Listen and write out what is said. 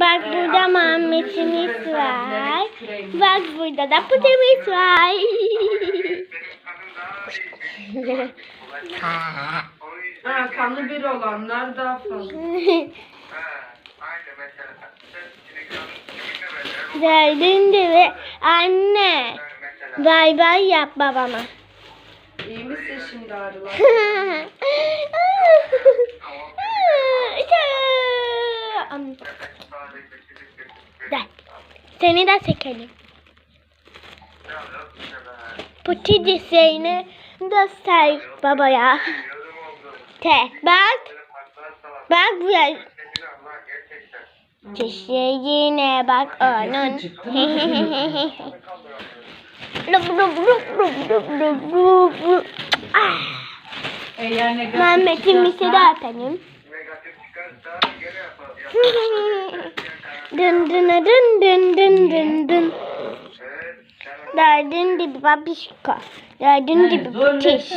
Bak burada Muhammed'imiz var. Bak burada da putemiz var. Ha, kanı bir olanlar daha fazla. Derdin ve anne. Bay bay yap babama. İyi misin şimdi ağrılar? Gel. Seni de çekelim. Puti dirseğini göster babaya. Te, bak. Bak buraya. Çiçeğine bak onun. Rup rup rup rup rup rup rup rup. Ah. Bir çıkarsa- de öpelim. Dın dın dın dın dın dın dın. Derdin dibi babişko. Derdin Zorla bitiş.